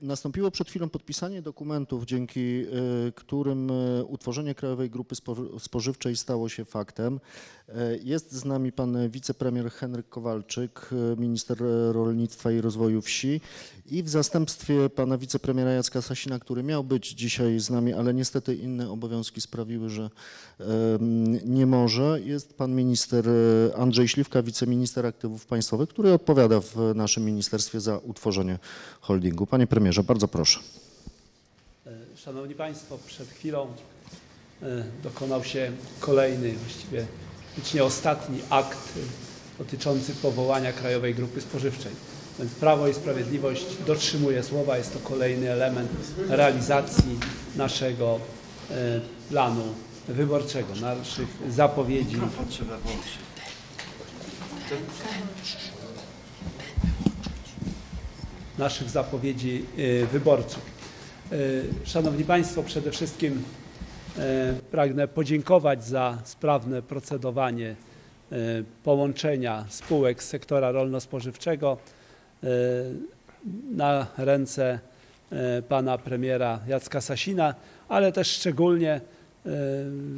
Nastąpiło przed chwilą podpisanie dokumentów, dzięki e, którym e, utworzenie Krajowej Grupy Spo- Spożywczej stało się faktem. E, Jest z nami pan wicepremier Henryk Kowalczyk, minister rolnictwa i rozwoju wsi i w zastępstwie pana wicepremiera Jacka Sasina, który miał być dzisiaj z nami, ale niestety inne obowiązki sprawiły, że nie może, jest pan minister Andrzej Śliwka, wiceminister aktywów państwowych, który odpowiada w naszym ministerstwie za utworzenie holdingu. Panie premierze, bardzo proszę. E, Szanowni Państwo, przed chwilą e, dokonał się kolejny, właściwie być nie ostatni akt e, dotyczący powołania Krajowej Grupy Spożywczej. Więc Prawo i Sprawiedliwość dotrzymuje słowa. Jest to kolejny element realizacji naszego planu wyborczego, naszych zapowiedzi. Naszych zapowiedzi e, wyborczych. Szanowni Państwo, przede wszystkim e, pragnę podziękować za sprawne procedowanie e, połączenia spółek z sektora rolno-spożywczego na ręce pana premiera Jacka Sasina, ale też szczególnie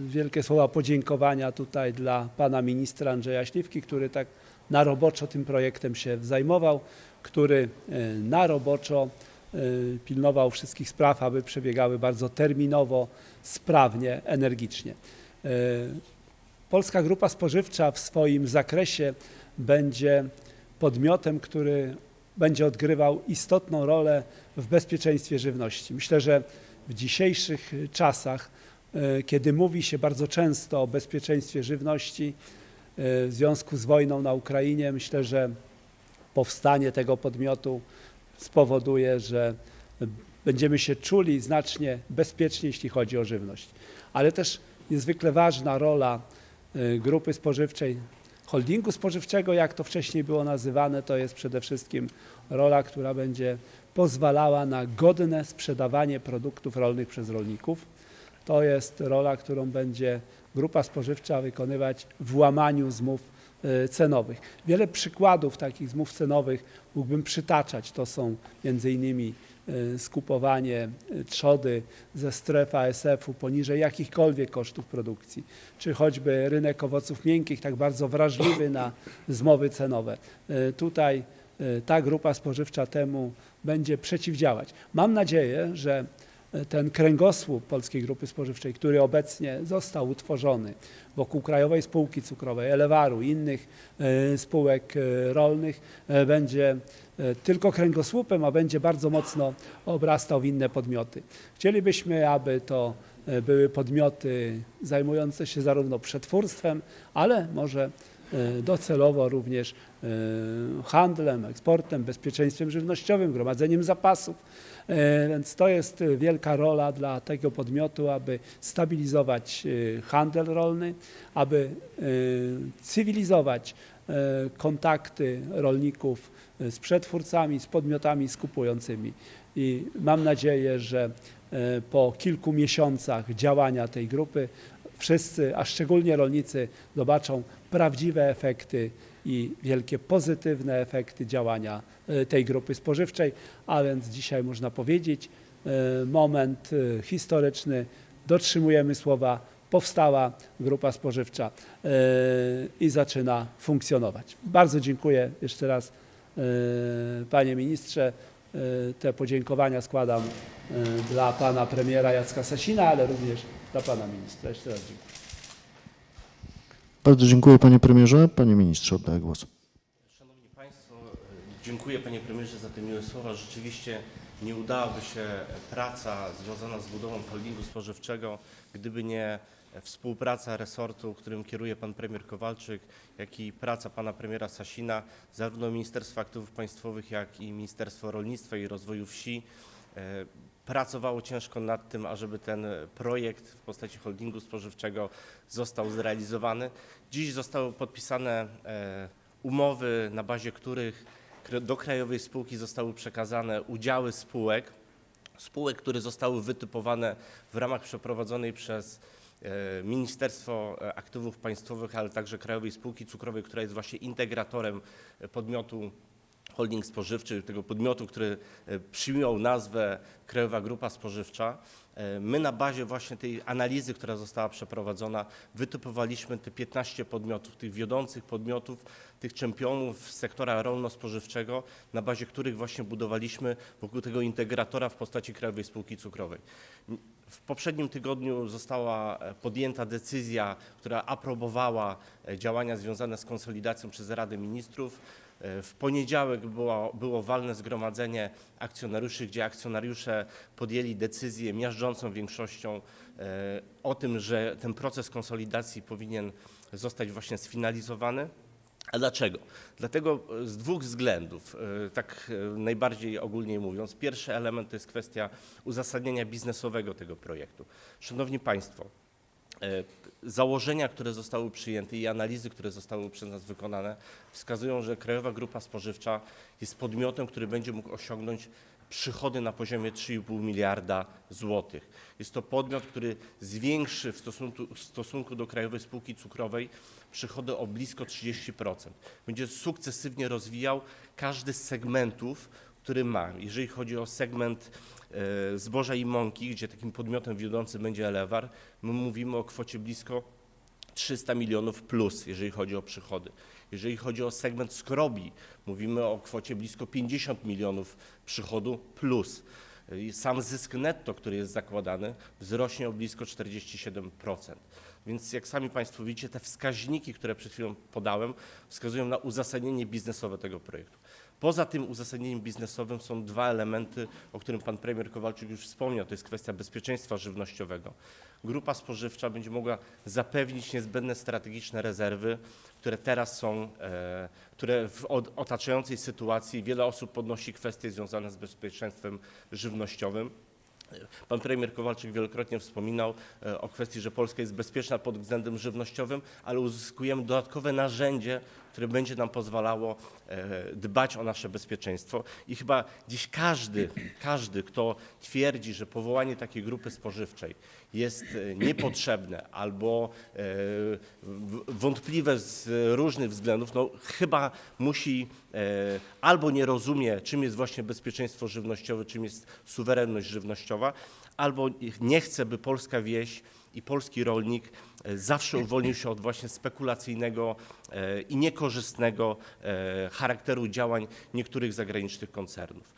wielkie słowa podziękowania tutaj dla pana ministra Andrzeja Śliwki, który tak na roboczo tym projektem się zajmował, który e, na roboczo e, pilnował wszystkich spraw, aby przebiegały bardzo terminowo, sprawnie, energicznie. E, Polska Grupa Spożywcza w swoim zakresie będzie podmiotem, który będzie odgrywał istotną rolę w bezpieczeństwie żywności. Myślę, że w dzisiejszych czasach, kiedy mówi się bardzo często o bezpieczeństwie żywności w związku z wojną na Ukrainie, myślę, że powstanie tego podmiotu spowoduje, że będziemy się czuli znacznie bezpieczniej, jeśli chodzi o żywność. Ale też niezwykle ważna rola y, grupy spożywczej, holdingu spożywczego, jak to wcześniej było nazywane, to jest przede wszystkim rola, która będzie pozwalała na godne sprzedawanie produktów rolnych przez rolników. To jest rola, którą będzie grupa spożywcza wykonywać w łamaniu zmów cenowych. Wiele przykładów takich zmów cenowych mógłbym przytaczać. To są między innymi e, skupowanie e, trzody ze stref ASF-u poniżej jakichkolwiek kosztów produkcji, czy choćby rynek owoców miękkich, tak bardzo wrażliwy na zmowy cenowe. E, Tutaj e, ta grupa spożywcza temu będzie przeciwdziałać. Mam nadzieję, że e, ten kręgosłup Polskiej Grupy Spożywczej, który obecnie został utworzony wokół Krajowej Spółki Cukrowej, Elewaru i innych e, spółek e, rolnych, e, będzie e, tylko kręgosłupem, a będzie bardzo mocno obrastał w inne podmioty. Chcielibyśmy, aby to e, były podmioty zajmujące się zarówno przetwórstwem, ale może e, docelowo również e, handlem, eksportem, bezpieczeństwem żywnościowym, gromadzeniem zapasów. E, Więc to jest e, wielka rola dla tego podmiotu, aby stabilizować e, handel rolny, aby e, cywilizować e, kontakty rolników e, z przetwórcami, z podmiotami skupującymi. I mam nadzieję, że e, po kilku miesiącach działania tej grupy wszyscy, a szczególnie rolnicy, zobaczą prawdziwe efekty i wielkie pozytywne efekty działania e, tej grupy spożywczej. A więc dzisiaj można powiedzieć, e, moment e, historyczny, dotrzymujemy słowa, powstała grupa spożywcza i zaczyna funkcjonować. Bardzo dziękuję jeszcze raz panie ministrze. Te podziękowania składam dla pana premiera Jacka Sasina, ale również dla pana ministra. Jeszcze raz dziękuję. Bardzo dziękuję panie premierze. Panie ministrze, oddaję głos. Szanowni Państwo, dziękuję Panie Premierze za te miłe słowa. Rzeczywiście nie udałaby się praca związana z budową holdingu spożywczego, gdyby nie współpraca resortu, którym kieruje Pan Premier Kowalczyk, jak i praca Pana Premiera Sasina, zarówno Ministerstwa Aktywów Państwowych, jak i Ministerstwo Rolnictwa i Rozwoju Wsi pracowało ciężko nad tym, ażeby ten projekt w postaci holdingu spożywczego został zrealizowany. Dziś zostały podpisane e, umowy, na bazie których do Krajowej Spółki zostały przekazane udziały spółek, spółek, które zostały wytypowane w ramach przeprowadzonej przez e, Ministerstwo e, Aktywów Państwowych, ale także Krajowej Spółki Cukrowej, która jest właśnie integratorem e, podmiotu holding spożywczy, tego podmiotu, który e, przyjął nazwę Krajowa Grupa Spożywcza, e, my na bazie właśnie tej analizy, która została przeprowadzona, wytypowaliśmy te 15 podmiotów, tych wiodących podmiotów, tych czempionów sektora rolno-spożywczego, na bazie których właśnie budowaliśmy wokół tego integratora w postaci Krajowej Spółki Cukrowej. W poprzednim tygodniu została e, podjęta decyzja, która aprobowała e, działania związane z konsolidacją przez Radę Ministrów. E, W poniedziałek było, było walne zgromadzenie akcjonariuszy, gdzie akcjonariusze podjęli decyzję miażdżącą większością o tym, że ten proces konsolidacji powinien zostać właśnie sfinalizowany. A dlaczego? Dlatego e, z dwóch względów, e, tak e, najbardziej ogólnie mówiąc. Pierwszy element to jest kwestia uzasadnienia biznesowego tego projektu. Szanowni Państwo, założenia, które zostały przyjęte i analizy, które zostały przez nas wykonane, wskazują, że Krajowa Grupa Spożywcza jest podmiotem, który będzie mógł osiągnąć przychody na poziomie 3,5 miliarda złotych. Jest to podmiot, który zwiększy w stosunku, w stosunku do Krajowej Spółki Cukrowej przychody o blisko 30%. Będzie sukcesywnie rozwijał każdy z segmentów, który ma. Jeżeli chodzi o segment e, zboża i mąki, gdzie takim podmiotem wiodącym będzie Elewar, my mówimy o kwocie blisko 300 milionów plus, jeżeli chodzi o przychody. Jeżeli chodzi o segment skrobi, mówimy o kwocie blisko 50 milionów przychodu plus. Sam zysk netto, który jest zakładany, wzrośnie o blisko 47%. Więc jak sami Państwo widzicie, te wskaźniki, które przed chwilą podałem, wskazują na uzasadnienie biznesowe tego projektu. Poza tym uzasadnieniem biznesowym są dwa elementy, o którym pan premier Kowalczyk już wspomniał. To jest kwestia bezpieczeństwa żywnościowego. Grupa spożywcza będzie mogła zapewnić niezbędne strategiczne rezerwy, które teraz są, e, które w otaczającej sytuacji wiele osób podnosi kwestie związane z bezpieczeństwem żywnościowym. Pan premier Kowalczyk wielokrotnie wspominał e, o kwestii, że Polska jest bezpieczna pod względem żywnościowym, ale uzyskujemy dodatkowe narzędzie, które będzie nam pozwalało e, dbać o nasze bezpieczeństwo. I chyba dziś każdy, każdy, kto twierdzi, że powołanie takiej grupy spożywczej jest e, niepotrzebne albo e, wątpliwe z różnych względów, no chyba musi albo nie rozumie, czym jest właśnie bezpieczeństwo żywnościowe, czym jest suwerenność żywnościowa, albo nie chce, by polska wieś i polski rolnik e, zawsze uwolnił się od właśnie spekulacyjnego e, i niekorzystnego e, charakteru działań niektórych zagranicznych koncernów.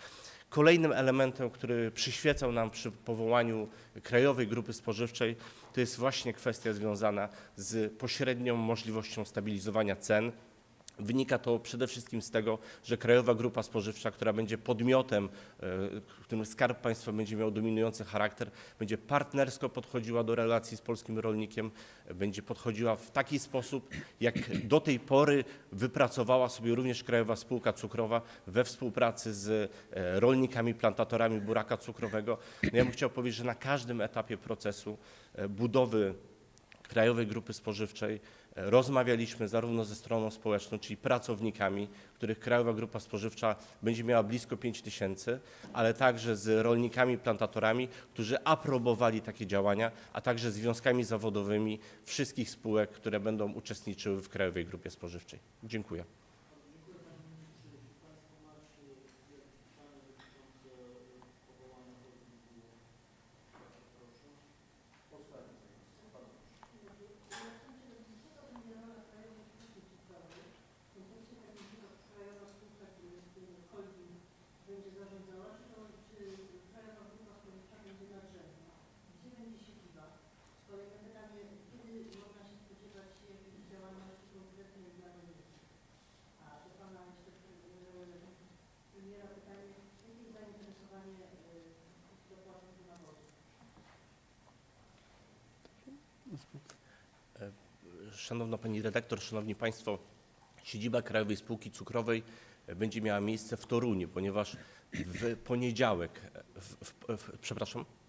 Kolejnym elementem, który przyświecał nam przy powołaniu Krajowej Grupy Spożywczej, to jest właśnie kwestia związana z pośrednią możliwością stabilizowania cen. Wynika to przede wszystkim z tego, że Krajowa Grupa Spożywcza, która będzie podmiotem, e, w którym Skarb Państwa będzie miał dominujący charakter, będzie partnersko podchodziła do relacji z polskim rolnikiem, e, będzie podchodziła w taki sposób, jak do tej pory wypracowała sobie również Krajowa Spółka Cukrowa we współpracy z e, rolnikami, plantatorami buraka cukrowego. No ja bym chciał powiedzieć, że na każdym etapie procesu e, budowy Krajowej Grupy Spożywczej e, rozmawialiśmy zarówno ze stroną społeczną, czyli pracownikami, których Krajowa Grupa Spożywcza będzie miała blisko 5 tysięcy, ale także z rolnikami, plantatorami, którzy aprobowali takie działania, a także związkami zawodowymi wszystkich spółek, które będą uczestniczyły w Krajowej Grupie Spożywczej. Dziękuję. Szanowna Pani Redaktor, Szanowni Państwo, siedziba Krajowej Spółki Cukrowej będzie miała miejsce w Toruniu, ponieważ w poniedziałek, w, w, w, przepraszam, e,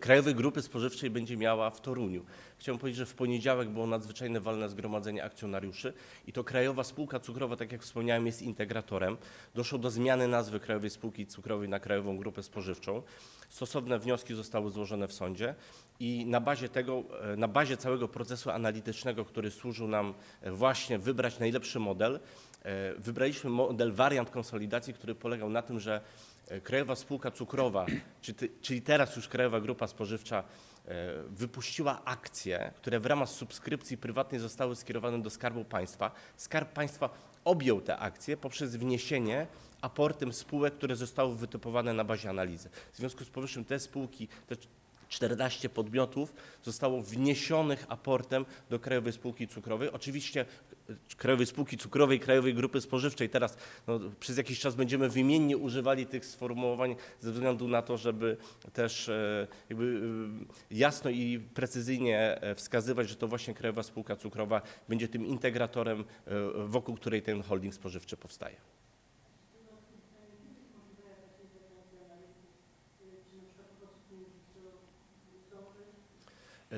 Krajowej Grupy Spożywczej będzie miała w Toruniu. Chciałem powiedzieć, że w poniedziałek było nadzwyczajne walne zgromadzenie akcjonariuszy i to Krajowa Spółka Cukrowa, tak jak wspomniałem, jest integratorem. Doszło do zmiany nazwy Krajowej Spółki Cukrowej na Krajową Grupę Spożywczą. Stosowne wnioski zostały złożone w sądzie i na bazie tego, e, na bazie całego procesu analitycznego, który służył nam e, właśnie wybrać najlepszy model, e, wybraliśmy model wariant konsolidacji, który polegał na tym, że Krajowa Spółka Cukrowa, czyli teraz już Krajowa Grupa Spożywcza, e, wypuściła akcje, które w ramach subskrypcji prywatnej zostały skierowane do Skarbu Państwa. Skarb Państwa objął te akcje poprzez wniesienie aportem spółek, które zostały wytypowane na bazie analizy. W związku z powyższym te spółki, te 14 podmiotów zostało wniesionych aportem do Krajowej Spółki Cukrowej. Oczywiście e, Krajowej Spółki Cukrowej, Krajowej Grupy Spożywczej. Teraz no, przez jakiś czas będziemy wymiennie używali tych sformułowań ze względu na to, żeby też e, jakby e, jasno i precyzyjnie wskazywać, że to właśnie Krajowa Spółka Cukrowa będzie tym integratorem, wokół której ten holding spożywczy powstaje.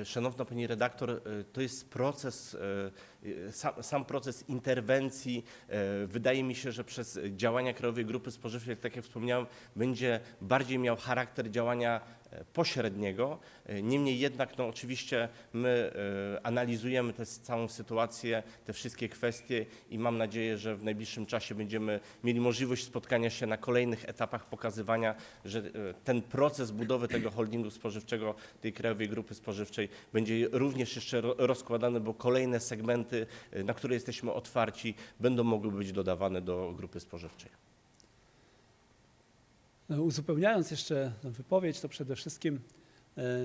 Szanowna Pani Redaktor, e, to jest proces, e, e, sam, sam proces interwencji. e, Wydaje mi się, że przez działania Krajowej Grupy Spożywczej, tak jak wspomniałem, będzie bardziej miał charakter działania e, pośredniego. Niemniej jednak, no oczywiście my e, analizujemy tę całą sytuację, te wszystkie kwestie i mam nadzieję, że w najbliższym czasie będziemy mieli możliwość spotkania się na kolejnych etapach pokazywania, że e, ten proces budowy tego holdingu spożywczego, tej Krajowej Grupy Spożywczej będzie również jeszcze ro- rozkładany, bo kolejne segmenty, e, na które jesteśmy otwarci, będą mogły być dodawane do grupy spożywczej. Uzupełniając jeszcze wypowiedź, to przede wszystkim e,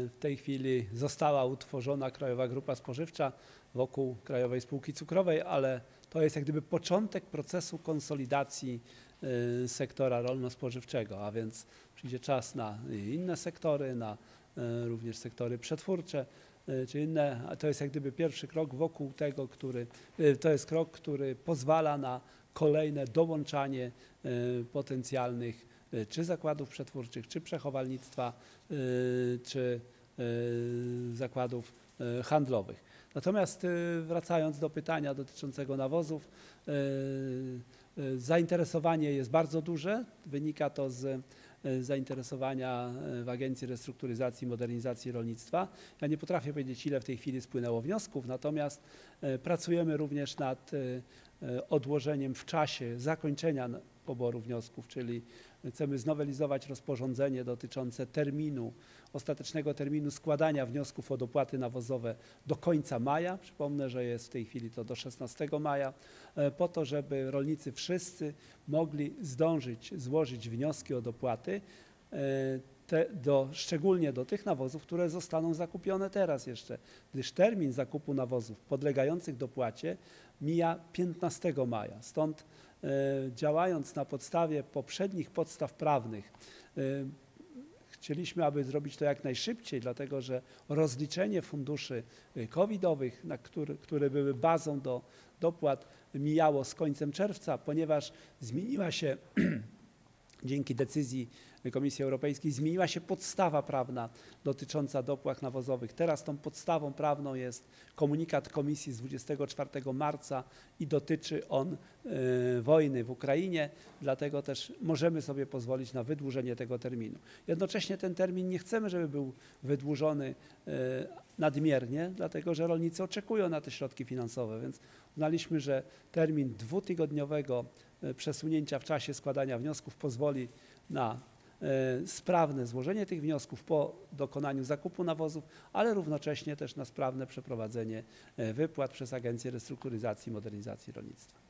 w tej chwili została utworzona Krajowa Grupa Spożywcza wokół Krajowej Spółki Cukrowej, ale to jest jak gdyby początek procesu konsolidacji e, sektora rolno-spożywczego, a więc przyjdzie czas na inne sektory, na e, również sektory przetwórcze czy inne, a to jest jak gdyby pierwszy krok wokół tego, który, to jest krok, który pozwala na kolejne dołączanie potencjalnych czy zakładów przetwórczych, czy przechowalnictwa, y, czy y, zakładów y, handlowych. Natomiast y, wracając do pytania dotyczącego nawozów, y, y, zainteresowanie jest bardzo duże. Wynika to z y, zainteresowania y, w Agencji Restrukturyzacji i Modernizacji Rolnictwa. Ja nie potrafię powiedzieć, ile w tej chwili spłynęło wniosków, natomiast y, pracujemy również nad y, y, odłożeniem w czasie zakończenia poboru wniosków, czyli chcemy znowelizować rozporządzenie dotyczące terminu, ostatecznego terminu składania wniosków o dopłaty nawozowe do końca maja. Przypomnę, że jest w tej chwili to do 16 maja, e, po to, żeby rolnicy wszyscy mogli zdążyć złożyć wnioski o dopłaty. e, Te, do, szczególnie do tych nawozów, które zostaną zakupione teraz jeszcze, gdyż termin zakupu nawozów podlegających dopłacie mija 15 maja. Stąd działając na podstawie poprzednich podstaw prawnych, e, chcieliśmy, aby zrobić to jak najszybciej, dlatego że rozliczenie funduszy e, covidowych, który, które były bazą do dopłat, mijało z końcem czerwca, ponieważ zmieniła się dzięki decyzji Komisji Europejskiej zmieniła się podstawa prawna dotycząca dopłat nawozowych. Teraz tą podstawą prawną jest komunikat Komisji z 24 marca i dotyczy on e, wojny w Ukrainie, dlatego też możemy sobie pozwolić na wydłużenie tego terminu. Jednocześnie ten termin nie chcemy, żeby był wydłużony e, nadmiernie, dlatego że rolnicy oczekują na te środki finansowe, więc uznaliśmy, że termin dwutygodniowego e, przesunięcia w czasie składania wniosków pozwoli na sprawne złożenie tych wniosków po dokonaniu zakupu nawozów, ale równocześnie też na sprawne przeprowadzenie e, wypłat przez Agencję Restrukturyzacji i Modernizacji Rolnictwa.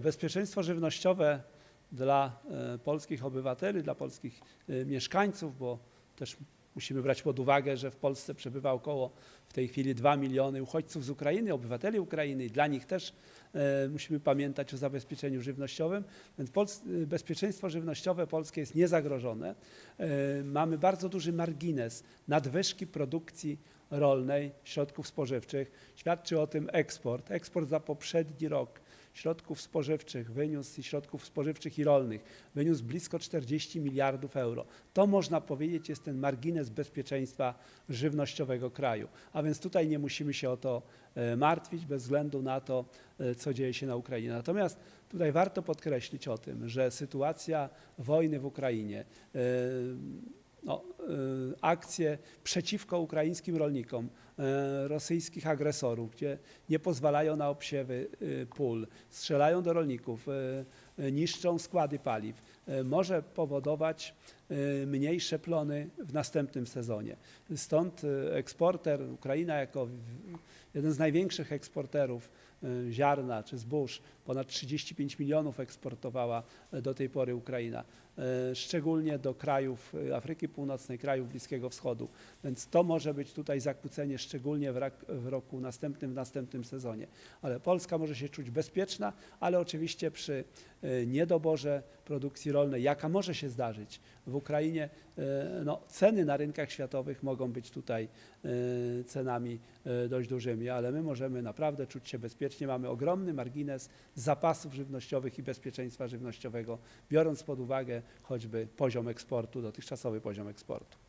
Bezpieczeństwo żywnościowe dla e, polskich obywateli, dla polskich e, mieszkańców, bo też musimy brać pod uwagę, że w Polsce przebywa około w tej chwili 2 miliony uchodźców z Ukrainy, obywateli Ukrainy i dla nich też e, musimy pamiętać o zabezpieczeniu żywnościowym. Więc bezpieczeństwo żywnościowe polskie jest niezagrożone. E, Mamy bardzo duży margines nadwyżki produkcji rolnej, środków spożywczych. Świadczy o tym eksport. Eksport za poprzedni rok środków spożywczych wyniósł środków spożywczych i rolnych wyniósł blisko 40 miliardów euro. To można powiedzieć jest ten margines bezpieczeństwa żywnościowego kraju. A więc tutaj nie musimy się o to e, martwić bez względu na to, e, co dzieje się na Ukrainie. Natomiast tutaj warto podkreślić o tym, że sytuacja wojny w Ukrainie, e, no, akcje przeciwko ukraińskim rolnikom, e, rosyjskich agresorów, gdzie nie pozwalają na obsiewy e, pól, strzelają do rolników, niszczą składy paliw, może powodować mniejsze plony w następnym sezonie. Stąd e, eksporter, Ukraina jako jeden z największych eksporterów e, ziarna czy zbóż, ponad 35 milionów eksportowała do tej pory Ukraina, szczególnie do krajów Afryki Północnej, krajów Bliskiego Wschodu. Więc to może być tutaj zakłócenie, szczególnie w, roku następnym, w następnym sezonie. Ale Polska może się czuć bezpieczna, ale oczywiście przy niedoborze produkcji rolnej, jaka może się zdarzyć w Ukrainie, e, no, ceny na rynkach światowych mogą być tutaj e, cenami e, dość dużymi, ale my możemy naprawdę czuć się bezpiecznie. Mamy ogromny margines zapasów żywnościowych i bezpieczeństwa żywnościowego, biorąc pod uwagę choćby poziom eksportu, dotychczasowy poziom eksportu.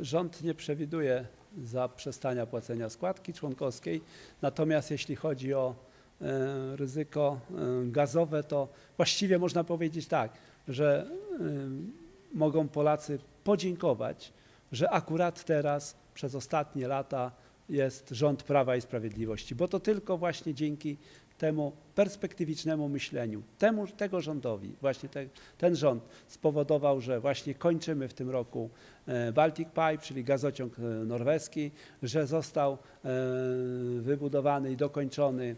Rząd nie przewiduje zaprzestania płacenia składki członkowskiej, natomiast jeśli chodzi o e, ryzyko e, gazowe, to właściwie można powiedzieć tak, że e, mogą Polacy podziękować, że akurat teraz przez ostatnie lata jest rząd Prawa i Sprawiedliwości, bo to tylko właśnie dzięki temu perspektywicznemu myśleniu, temu, tego rządowi, właśnie te, ten rząd spowodował, że właśnie kończymy w tym roku e, Baltic Pipe, czyli gazociąg e, norweski, że został e, wybudowany i dokończony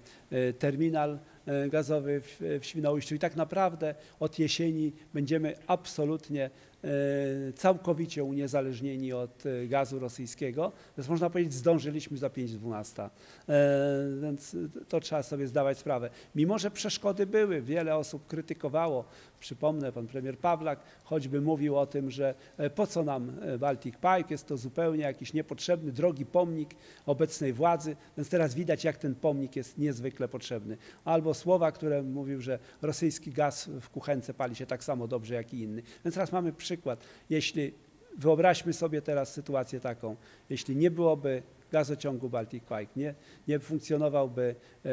terminal gazowy w, w Świnoujściu i tak naprawdę od jesieni będziemy absolutnie całkowicie uniezależnieni od gazu rosyjskiego. Więc można powiedzieć, zdążyliśmy za 5.12. E, Więc to trzeba sobie zdawać sprawę. Mimo, że przeszkody były, wiele osób krytykowało, przypomnę, pan premier Pawlak choćby mówił o tym, że e, po co nam e, Baltic Pipe, jest to zupełnie jakiś niepotrzebny, drogi pomnik obecnej władzy, więc teraz widać, jak ten pomnik jest niezwykle potrzebny. Albo słowa, które mówił, że rosyjski gaz w kuchence pali się tak samo dobrze, jak i inny. Więc teraz mamy przykład. Jeśli wyobraźmy sobie teraz sytuację taką, jeśli nie byłoby gazociągu Baltic Pipe, nie, nie funkcjonowałby e,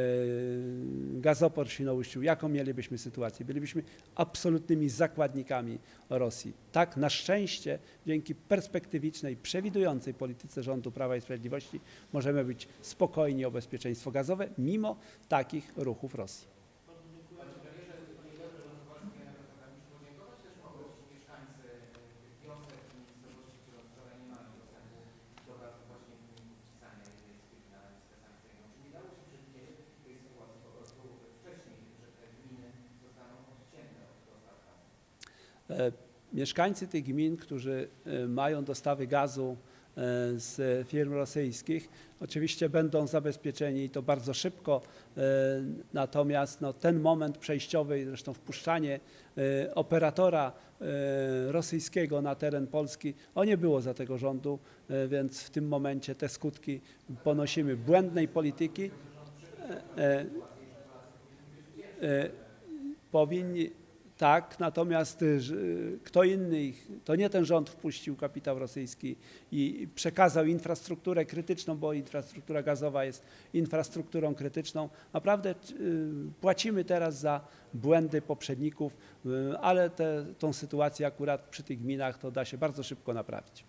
gazoport w Świnoujściu, jaką mielibyśmy sytuację? Bylibyśmy absolutnymi zakładnikami Rosji. Tak, na szczęście, dzięki perspektywicznej, przewidującej polityce rządu Prawa i Sprawiedliwości możemy być spokojni o bezpieczeństwo gazowe, mimo takich ruchów Rosji. Mieszkańcy tych gmin, którzy e, mają dostawy gazu e, z firm rosyjskich, oczywiście będą zabezpieczeni i to bardzo szybko. e, Natomiast no, ten moment przejściowy, zresztą wpuszczanie e, operatora e, rosyjskiego na teren Polski, o nie było za tego rządu, e, więc w tym momencie te skutki ponosimy błędnej polityki. E, e, e, Powinni, tak, natomiast y, kto inny, ich- to nie ten rząd wpuścił kapitał rosyjski i przekazał infrastrukturę krytyczną, bo infrastruktura gazowa jest infrastrukturą krytyczną. Naprawdę y, płacimy teraz za błędy poprzedników, y, ale tą sytuację akurat przy tych gminach to da się bardzo szybko naprawić.